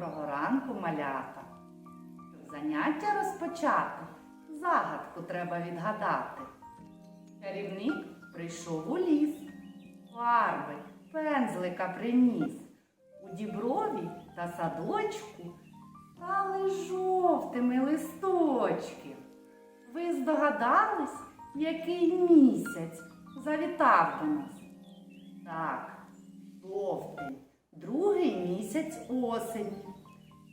Доброго ранку, малята! Заняття розпочати, загадку треба відгадати. Чарівник прийшов у ліс, фарби, пензлика приніс. У діброві та садочку стали жовтими листочки. Ви здогадались, який місяць завітав до нас? Так, жовтий, другий місяць осені.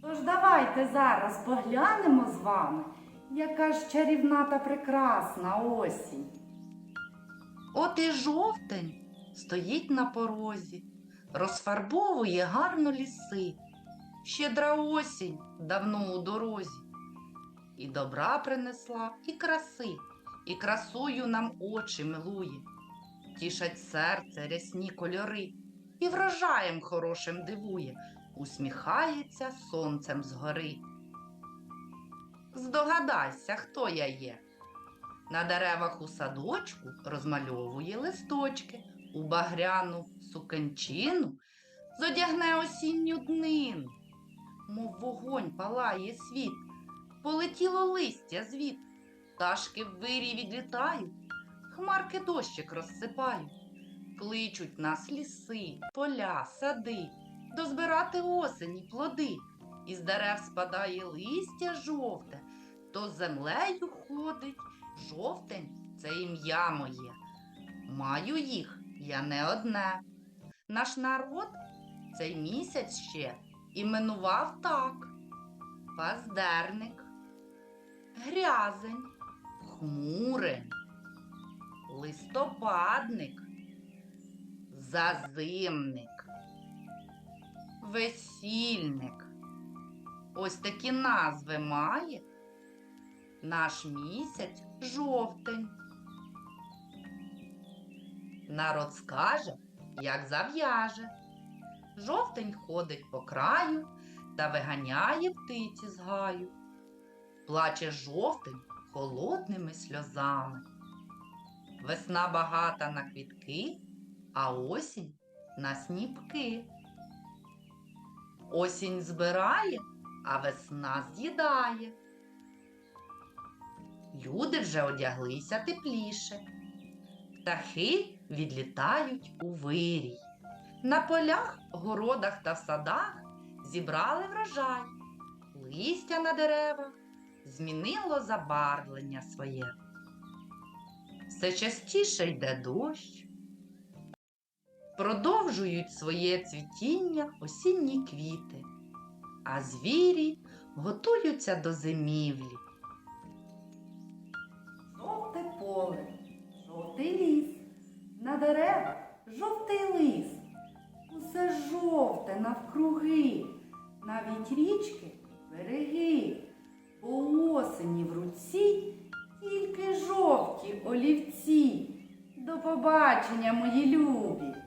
Тож давайте зараз поглянемо з вами, яка ж чарівна та прекрасна осінь. От і жовтень стоїть на порозі, розфарбовує гарно ліси. Щедра осінь давно у дорозі. І добра принесла, і краси, і красою нам очі милує. Тішать серце рясні кольори, і врожаєм хорошим дивує, усміхається сонцем згори. Здогадайся, хто я є. На деревах у садочку розмальовує листочки, у багряну сукенчину зодягне осінню днину, мов вогонь палає світ, полетіло листя звід, пташки в вирі відлітають, хмарки дощик розсипають, кличуть нас ліси, поля, сади, дозбирати осені плоди, із дерев спадає листя жовте, то землею ходить. Жовтень це ім'я моє. Маю їх я не одне. Наш народ цей місяць ще іменував так: Паздерник, Грязень, Хмурень, Листопадник, Зазимник, Весільник. Ось такі назви має наш місяць жовтень. Народ скаже, як зав'яже. Жовтень ходить по краю та виганяє птиці з гаю. Плаче жовтень холодними сльозами. Весна багата на квітки, а осінь на сніпки. Осінь збирає, а весна з'їдає. Люди вже одяглися тепліше. Птахи відлітають у вирій. На полях, городах та садах зібрали врожай. Листя на деревах змінило забарвлення своє. Все частіше йде дощ. Продовжують своє цвітіння осінні квіти, а звірі готуються до зимівлі. Жовте поле, жовтий ліс, на деревах жовтий лис. Усе жовте навкруги, навіть річки береги, бо осені в руці тільки жовті олівці. До побачення, мої любі!